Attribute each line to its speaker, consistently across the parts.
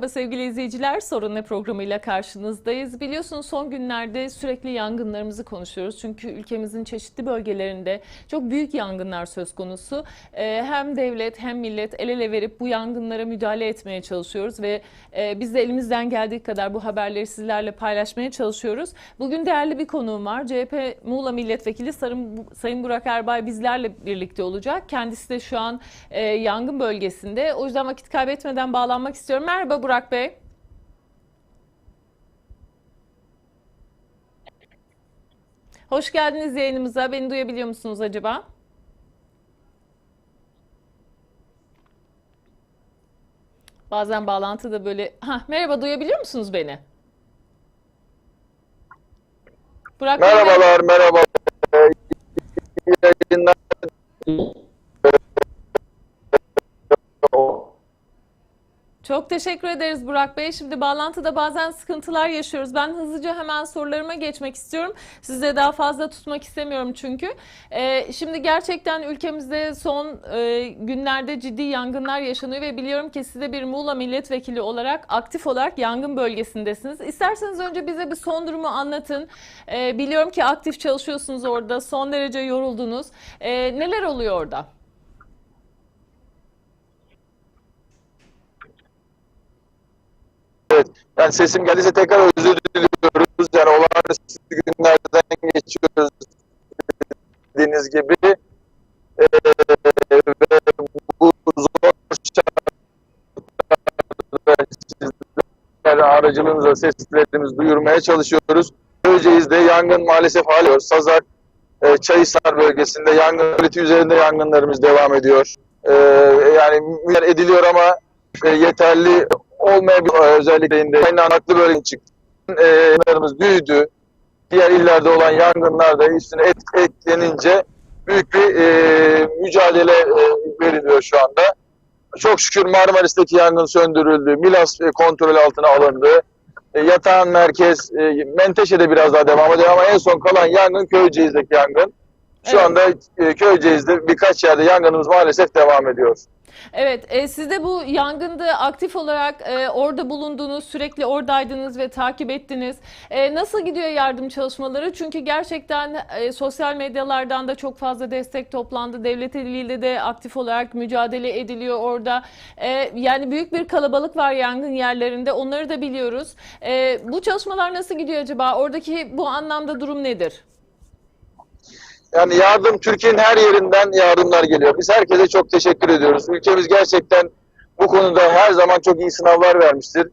Speaker 1: Merhaba sevgili izleyiciler. Sorun ne programıyla karşınızdayız. Biliyorsunuz son günlerde sürekli yangınlarımızı konuşuyoruz. Çünkü ülkemizin çeşitli bölgelerinde çok büyük yangınlar söz konusu. Ee, hem devlet hem millet el ele verip bu yangınlara müdahale etmeye çalışıyoruz ve e, biz de elimizden geldiği kadar bu haberleri sizlerle paylaşmaya çalışıyoruz. Bugün değerli bir konuğum var. CHP Muğla Milletvekili Sayın Burak Erbay bizlerle birlikte olacak. Kendisi de şu an e, yangın bölgesinde. O yüzden vakit kaybetmeden bağlanmak istiyorum. Merhaba Burak Bey. Hoş geldiniz yayınımıza. Beni duyabiliyor musunuz acaba? Bazen bağlantıda böyle... Ha, merhaba duyabiliyor musunuz beni? Burak
Speaker 2: Merhabalar, merhaba.
Speaker 1: Çok teşekkür ederiz Burak Bey. Şimdi bağlantıda bazen sıkıntılar yaşıyoruz. Ben hızlıca hemen sorularıma geçmek istiyorum. Size daha fazla tutmak istemiyorum çünkü. Ee, şimdi gerçekten ülkemizde son e, günlerde ciddi yangınlar yaşanıyor ve biliyorum ki siz de bir Muğla milletvekili olarak aktif olarak yangın bölgesindesiniz. İsterseniz önce bize bir son durumu anlatın. Ee, biliyorum ki aktif çalışıyorsunuz orada. Son derece yoruldunuz. Ee, neler oluyor orada?
Speaker 2: Yani sesim geldiyse tekrar özür diliyoruz. Yani olağanüstü günlerden geçiyoruz dediğiniz gibi. Ee, ve bu zor şartlarda sizler aracılığınızla seslerimizi duyurmaya çalışıyoruz. Köyceğiz'de yangın maalesef hala Sazak, e, Çayısar bölgesinde yangın politi üzerinde yangınlarımız devam ediyor. Ee, yani ediliyor ama e, yeterli olmayabilir özellikle inde kaynaklı bölge çıktı. E, yangınlarımız büyüdü. Diğer illerde olan yangınlar da üstüne et, eklenince büyük bir e, mücadele e, veriliyor şu anda. Çok şükür Marmaris'teki yangın söndürüldü. Milas e, kontrol altına alındı. E, yatağan merkez, e, Menteşe'de biraz daha devam ediyor ama en son kalan yangın Köyceğiz'deki yangın. Şu
Speaker 1: Evet.
Speaker 2: anda e, Köyceğiz'de birkaç yerde yangınımız maalesef devam ediyor.
Speaker 1: Evet, e, siz de bu yangında aktif olarak e, orada bulundunuz, sürekli oradaydınız ve takip ettiniz. E, nasıl gidiyor yardım çalışmaları? Çünkü gerçekten e, sosyal medyalardan da çok fazla destek toplandı. Devlet eliyle de aktif olarak mücadele ediliyor orada. E, yani büyük bir kalabalık var yangın yerlerinde, onları da biliyoruz. E, bu çalışmalar nasıl gidiyor acaba? Oradaki bu anlamda durum nedir?
Speaker 2: Yani yardım Türkiye'nin her yerinden yardımlar geliyor. Biz herkese çok teşekkür ediyoruz. Ülkemiz gerçekten bu konuda her zaman çok iyi sınavlar vermiştir.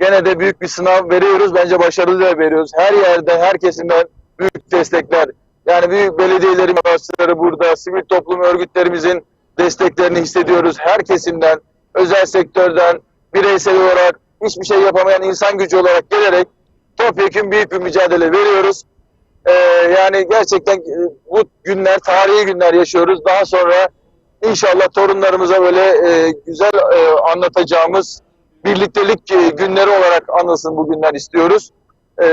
Speaker 2: Gene de büyük bir sınav veriyoruz. Bence başarılı da veriyoruz. Her yerde, her kesimden büyük destekler. Yani büyük belediyelerin başları burada, sivil toplum örgütlerimizin desteklerini hissediyoruz. Her kesimden, özel sektörden, bireysel olarak hiçbir şey yapamayan insan gücü olarak gelerek topyekun büyük bir mücadele veriyoruz. Ee, yani gerçekten e, bu günler, tarihi günler yaşıyoruz. Daha sonra inşallah torunlarımıza böyle e, güzel e, anlatacağımız birliktelik e, günleri olarak anılsın bu günler istiyoruz. E,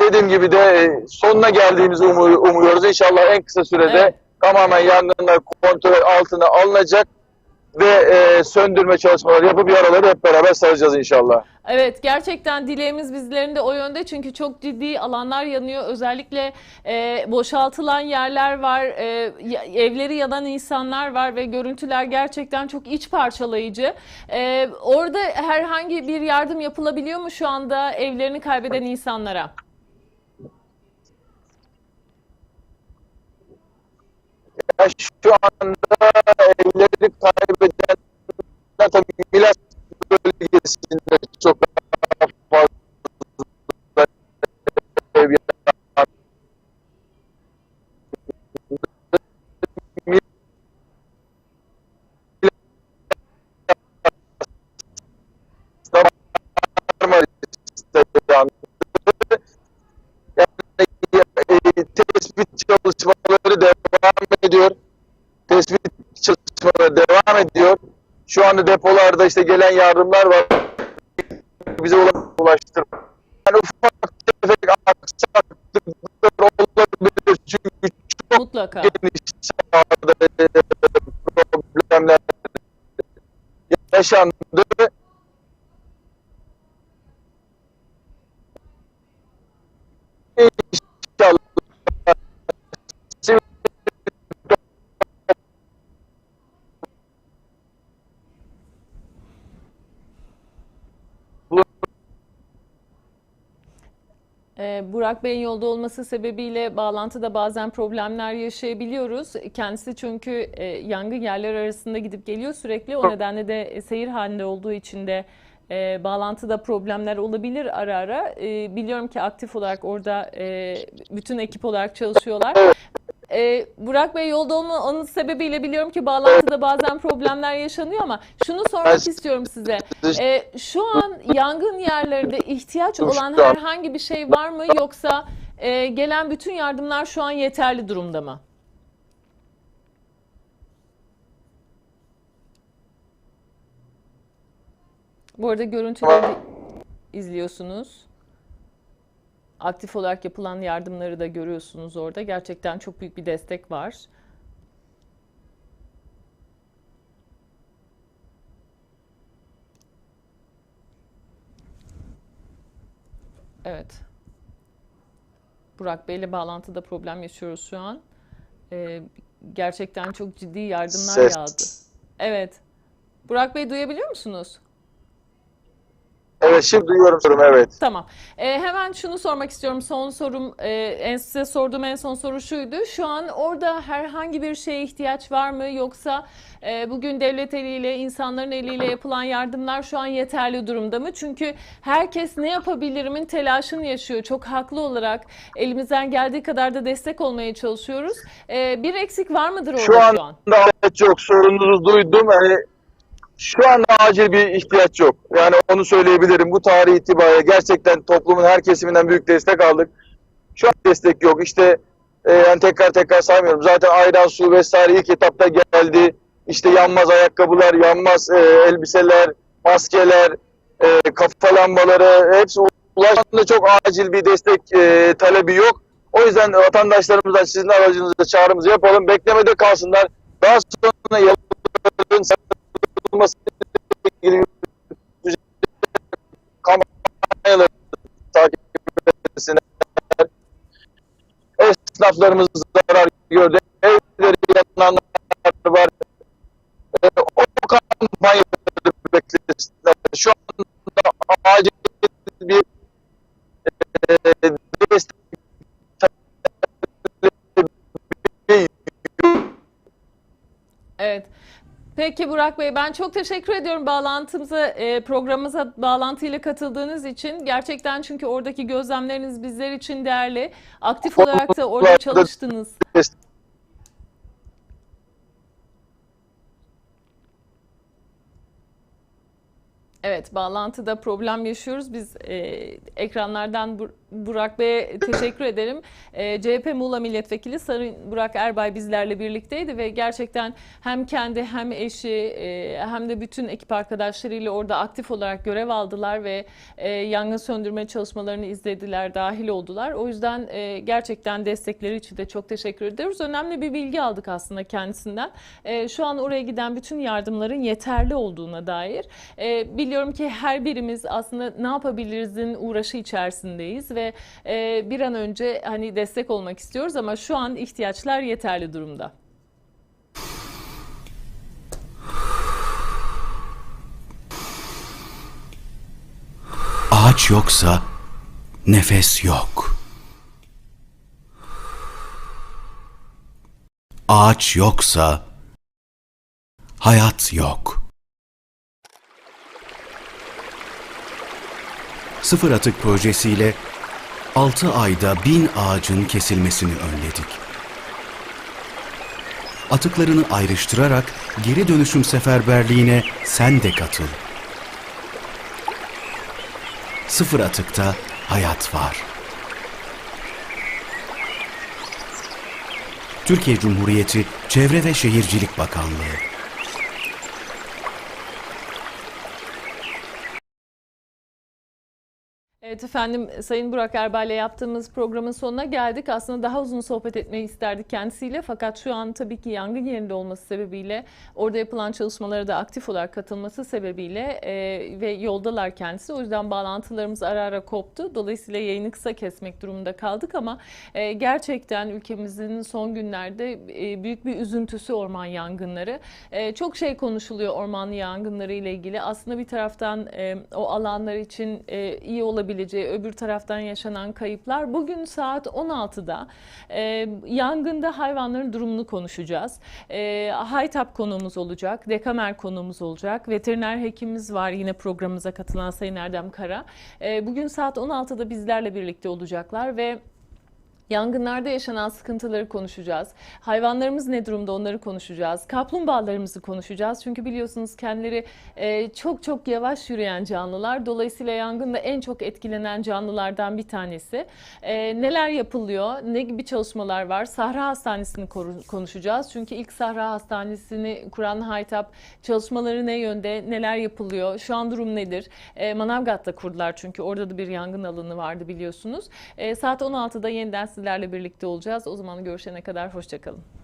Speaker 2: dediğim gibi de e, sonuna geldiğimizi umu- umuyoruz. İnşallah en kısa sürede
Speaker 1: Evet.
Speaker 2: tamamen yangınlar kontrol altına alınacak ve e, söndürme çalışmaları yapıp yaraları hep beraber saracağız inşallah.
Speaker 1: Evet gerçekten dileğimiz bizlerin de o yönde çünkü çok ciddi alanlar yanıyor. Özellikle e, boşaltılan yerler var, e, evleri yanan insanlar var ve görüntüler gerçekten çok iç parçalayıcı. E, orada herhangi bir yardım yapılabiliyor mu şu anda evlerini kaybeden insanlara?
Speaker 2: Ya şu anda evleri kaybedenler tabii Milas bölgesinde çok Şu anda depolarda işte gelen yardımlar var. Bize ula- ulaştır. Yani ufak tefek aksaklıklar olabilir. Çünkü çok
Speaker 1: Mutlaka.
Speaker 2: geniş sahada e, problemler yaşandı.
Speaker 1: Burak Bey'in yolda olması sebebiyle bağlantıda bazen problemler yaşayabiliyoruz. Kendisi çünkü e, yangın yerleri arasında gidip geliyor sürekli. O nedenle de e, seyir halinde olduğu için de e, bağlantıda problemler olabilir ara ara. E, biliyorum ki aktif olarak orada e, bütün ekip olarak çalışıyorlar. E, Burak Bey yolda olmanın sebebiyle biliyorum ki bağlantıda bazen problemler yaşanıyor ama şunu sormak istiyorum size. E, şu an yangın yerlerinde ihtiyaç olan herhangi bir şey var mı yoksa e, gelen bütün yardımlar şu an yeterli durumda mı? Bu arada görüntüleri izliyorsunuz. Aktif olarak yapılan yardımları da görüyorsunuz orada. Gerçekten çok büyük bir destek var. Evet. Burak Bey'le bağlantıda problem yaşıyoruz şu an. Ee, gerçekten çok ciddi yardımlar
Speaker 2: Ses.
Speaker 1: yağdı. Evet. Burak Bey duyabiliyor musunuz?
Speaker 2: Evet şimdi duyuyorum sorumu evet.
Speaker 1: Tamam. Ee, hemen şunu sormak istiyorum. Son sorum, e, en size sorduğum en son soru şuydu. Şu an orada herhangi bir şeye ihtiyaç var mı? Yoksa e, bugün devlet eliyle, insanların eliyle yapılan yardımlar şu an yeterli durumda mı? Çünkü herkes ne yapabilirimin telaşını yaşıyor. Çok haklı olarak elimizden geldiği kadar da destek olmaya çalışıyoruz. E, bir eksik var mıdır orada
Speaker 2: Şu
Speaker 1: şu
Speaker 2: an-
Speaker 1: an?
Speaker 2: Evet yok sorunuzu duydum. Yani şu an acil bir ihtiyaç yok. Yani onu söyleyebilirim. Bu tarih itibariyle gerçekten toplumun her kesiminden büyük destek aldık. Şu an destek yok. İşte e, yani tekrar tekrar saymıyorum. Zaten ayran su vesaire ilk etapta geldi. İşte yanmaz ayakkabılar, yanmaz e, elbiseler, maskeler, e, kafa lambaları hepsi ulaşımda çok acil bir destek e, talebi yok. O yüzden vatandaşlarımızdan sizin aracınızda çağrımızı yapalım. Beklemede kalsınlar. Daha sonra yolların ilgili kampanyaları takip etsinler. Esnaflarımız zarar gördü. Evleri yananlar var. E, o kampanyaları beklesinler.
Speaker 1: Burak Bey ben çok teşekkür ediyorum bağlantımıza, e, programımıza bağlantıyla katıldığınız için. Gerçekten çünkü oradaki gözlemleriniz bizler için değerli. Aktif olarak da orada çalıştınız. Evet, bağlantıda problem yaşıyoruz. Biz e, ekranlardan Bur- Burak Bey'e teşekkür ederim. E, CHP Muğla Milletvekili Sayın Burak Erbay bizlerle birlikteydi ve gerçekten hem kendi hem eşi e, hem de bütün ekip arkadaşlarıyla orada aktif olarak görev aldılar ve e, yangın söndürme çalışmalarını izlediler, dahil oldular. O yüzden e, gerçekten destekleri için de çok teşekkür ediyoruz. Önemli bir bilgi aldık aslında kendisinden. E, şu an oraya giden bütün yardımların yeterli olduğuna dair. E, biliyorum ki her birimiz aslında ne yapabilirizin uğraşı içerisindeyiz ve e, bir an önce hani destek olmak istiyoruz ama şu an ihtiyaçlar yeterli durumda.
Speaker 3: Ağaç yoksa nefes yok. Ağaç yoksa hayat yok. Sıfır atık projesiyle 6 ayda bin ağacın kesilmesini önledik. Atıklarını ayrıştırarak geri dönüşüm seferberliğine sen de katıl. Sıfır atıkta hayat var. Türkiye Cumhuriyeti Çevre ve Şehircilik Bakanlığı
Speaker 1: Evet efendim Sayın Burak Erbay ile yaptığımız programın sonuna geldik. Aslında daha uzun sohbet etmeyi isterdik kendisiyle fakat şu an tabii ki yangın yerinde olması sebebiyle orada yapılan çalışmalara da aktif olarak katılması sebebiyle e, ve yoldalar kendisi. O yüzden bağlantılarımız ara ara koptu. Dolayısıyla yayını kısa kesmek durumunda kaldık ama e, gerçekten ülkemizin son günlerde e, büyük bir üzüntüsü orman yangınları. E, çok şey konuşuluyor orman yangınları ile ilgili. Aslında bir taraftan e, o alanlar için e, iyi olabilir geleceği, öbür taraftan yaşanan kayıplar. Bugün saat 16'da e, yangında hayvanların durumunu konuşacağız. E, Haytap konuğumuz olacak, Dekamer konuğumuz olacak, veteriner hekimimiz var yine programımıza katılan Sayın Erdem Kara. E, bugün saat 16'da bizlerle birlikte olacaklar ve Yangınlarda yaşanan sıkıntıları konuşacağız. Hayvanlarımız ne durumda onları konuşacağız. Kaplumbağalarımızı konuşacağız. Çünkü biliyorsunuz kendileri e, çok çok yavaş yürüyen canlılar. Dolayısıyla yangında en çok etkilenen canlılardan bir tanesi. E, neler yapılıyor? Ne gibi çalışmalar var? Sahra Hastanesi'ni konuşacağız. Çünkü ilk Sahra Hastanesi'ni kuran Haytap çalışmaları ne yönde? Neler yapılıyor? Şu an durum nedir? E, Manavgat'ta kurdular çünkü orada da bir yangın alanı vardı biliyorsunuz. E, saat 16'da yeniden sizlerle birlikte olacağız. O zaman görüşene kadar hoşçakalın.